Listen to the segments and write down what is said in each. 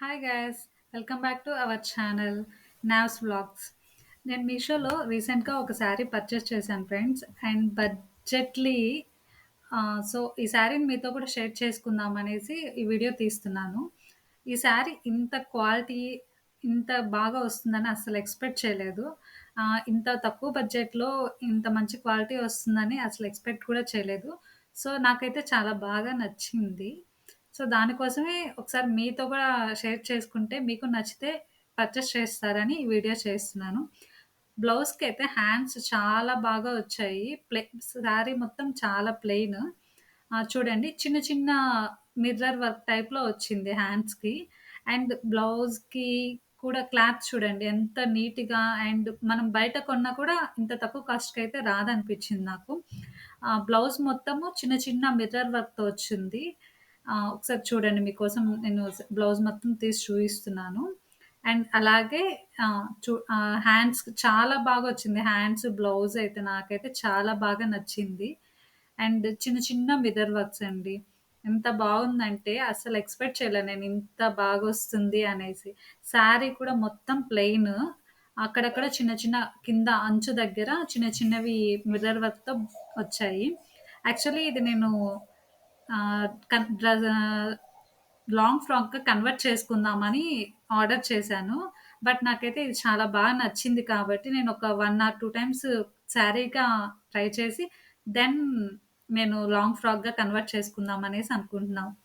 Hi guys welcome back to our channel Navs vlogs నేను మీషోలో రీసెంట్గా ఒక శారీ పర్చేస్ చేశాను ఫ్రెండ్స్ అండ్ బడ్జెట్లీ సో ఈ శారీని మీతో కూడా షేర్ చేసుకుందాం అనేసి ఈ వీడియో తీస్తున్నాను. ఈ శారీ ఇంత క్వాలిటీ ఇంత బాగా వస్తుందని అసలు ఎక్స్పెక్ట్ చేయలేదు. ఇంత తక్కువ బడ్జెట్లో ఇంత మంచి క్వాలిటీ వస్తుందని అసలు ఎక్స్పెక్ట్ కూడా చేయలేదు. సో నాకైతే చాలా బాగా నచ్చింది. సో దానికోసమే ఒకసారి మీతో కూడా షేర్ చేసుకుంటే మీకు నచ్చితే పర్చేస్ చేస్తారని ఈ వీడియో చేస్తున్నాను. బ్లౌజ్కి అయితే హ్యాండ్స్ చాలా బాగా వచ్చాయి. ప్లే శారీ మొత్తం చాలా ప్లెయిన్. చూడండి చిన్న చిన్న మిర్రర్ వర్క్ టైప్లో వచ్చింది హ్యాండ్స్కి. అండ్ బ్లౌజ్కి కూడా క్లాత్ చూడండి ఎంత నీట్గా అండ్ మనం బయట కొన్నా కూడా ఇంత తక్కువ కాస్ట్కి అయితే రాదనిపించింది నాకు. ఆ, బ్లౌజ్ మొత్తము చిన్న చిన్న మిర్రర్ వర్క్తో వచ్చింది. ఒకసారి చూడండి మీకోసం నేను బ్లౌజ్ మొత్తం తీసి చూపిస్తున్నాను. అండ్ అలాగే చూ హ్యాండ్స్ చాలా బాగా వచ్చింది. హ్యాండ్స్ బ్లౌజ్ అయితే నాకైతే చాలా బాగా నచ్చింది. అండ్ చిన్న చిన్న మిర్రర్ వర్క్స్ అండి. ఎంత బాగుందంటే అసలు ఎక్స్పెక్ట్ చేయలే నేను ఇంత బాగా వస్తుంది అనేసి. శారీ కూడా మొత్తం ప్లెయిన్. అక్కడక్కడ చిన్న చిన్న కింద అంచు దగ్గర చిన్న చిన్నవి మిర్రర్ వర్క్తో వచ్చాయి. యాక్చువల్లీ ఇది నేను కన్- డ్ర- లాంగ్ ఫ్రాక్గా కన్వర్ట్ చేసుకుందామని ఆర్డర్ చేశాను. బట్ నాకైతే ఇది చాలా బాగా నచ్చింది కాబట్టి నేను ఒక వన్ ఆర్ టూ టైమ్స్ శారీగా ట్రై చేసి దెన్ నేను లాంగ్ ఫ్రాక్గా కన్వర్ట్ చేసుకుందాం అనేసి అనుకుంటున్నాం.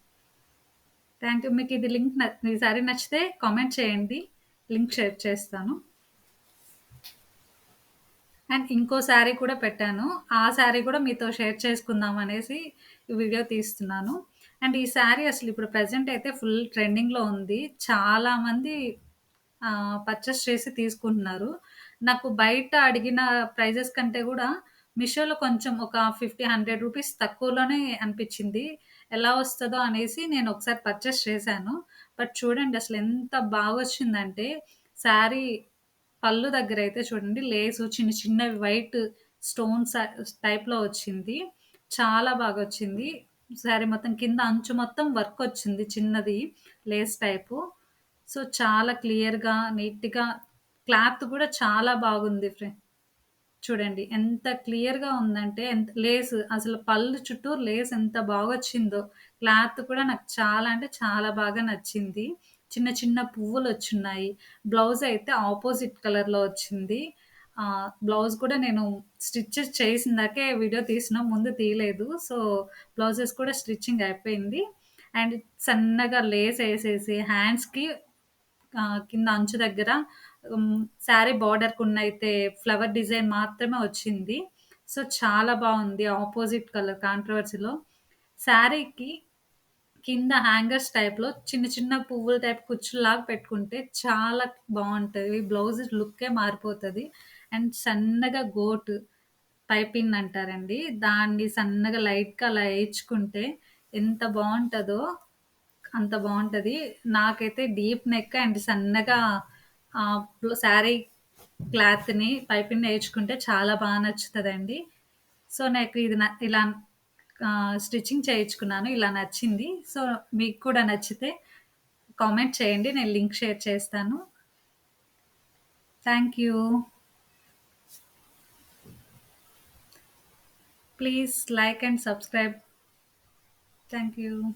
థ్యాంక్ యూ మీకు ఇది లింక్ న- ఈ సారీ నచ్చితే కామెంట్ చేయండి. లింక్ షేర్ చేస్తాను. అండ్ ఇంకో శారీ కూడా పెట్టాను. ఆ శారీ కూడా మీతో షేర్ చేసుకుందాం అనేసి వీడియో తీస్తున్నాను. అండ్ ఈ శారీ అసలు ఇప్పుడు ప్రజెంట్ అయితే ఫుల్ ట్రెండింగ్లో ఉంది. చాలామంది పర్చేస్ చేసి తీసుకుంటున్నారు. నాకు బయట అడిగిన ప్రైజెస్ కంటే కూడా మీషోలో కొంచెం ఒక ఫిఫ్టీ హండ్రెడ్ రూపీస్ తక్కువలోనే అనిపించింది. ఎలా వస్తుందో అనేసి నేను ఒకసారి పర్చేస్ చేశాను. బట్ చూడండి అసలు ఎంత బాగా వచ్చిందంటే శారీ పళ్ళు దగ్గర అయితే చూడండి లేసు చిన్న చిన్నవి వైట్ స్టోన్స్ టైప్లో వచ్చింది. చాలా బాగా వచ్చింది. శారీ మొత్తం కింద అంచు మొత్తం వర్క్ వచ్చింది చిన్నది లేస్ టైపు. సో చాలా క్లియర్గా నీట్గా క్లాత్ కూడా చాలా బాగుంది ఫ్రెండ్ చూడండి ఎంత క్లియర్గా ఉందంటే ఎంత లేస్ అసలు పళ్ళు చుట్టూ లేస్ ఎంత బాగా వచ్చిందో క్లాత్ కూడా నాకు చాలా అంటే చాలా బాగా నచ్చింది. చిన్న చిన్న పువ్వులు వచ్చున్నాయి. బ్లౌజ్ అయితే ఆపోజిట్ కలర్లో వచ్చింది. బ్లౌజ్ కూడా నేను స్టిచ్చెస్ చేసిందాకే వీడియో తీసిన ముందు తీయలేదు. సో బ్లౌజెస్ కూడా స్టిచ్చింగ్ అయిపోయింది. అండ్ సన్నగా లేస్ వేసేసి హ్యాండ్స్కి కింద అంచు దగ్గర శారీ బార్డర్కి ఉన్న అయితే ఫ్లవర్ డిజైన్ మాత్రమే వచ్చింది. సో చాలా బాగుంది ఆపోజిట్ కలర్ కాంట్రవర్సీలో శారీకి కింద హ్యాంగర్స్ టైప్లో చిన్న చిన్న పువ్వుల టైప్ కుచ్చులాగా పెట్టుకుంటే చాలా బాగుంటుంది. బ్లౌజ్ లుక్కే మారిపోతుంది. అండ్ సన్నగా గోటు పైపిన్ అంటారండి. దాన్ని సన్నగా లైట్గా అలా వేయించుకుంటే ఎంత బాగుంటుందో అంత బాగుంటుంది. నాకైతే డీప్ నెక్ అండ్ సన్నగా శారీ క్లాత్ని పైపింగ్ వేయించుకుంటే చాలా బాగా నచ్చుతుందండి. సో నాకు ఇది న- ఇలా స్టిచ్చింగ్ చేయించుకున్నాను ఇలా నచ్చింది. సో మీకు కూడా నచ్చితే కామెంట్ చేయండి నేను లింక్ షేర్ చేస్తాను. Thank you. Please like and subscribe. Thank you.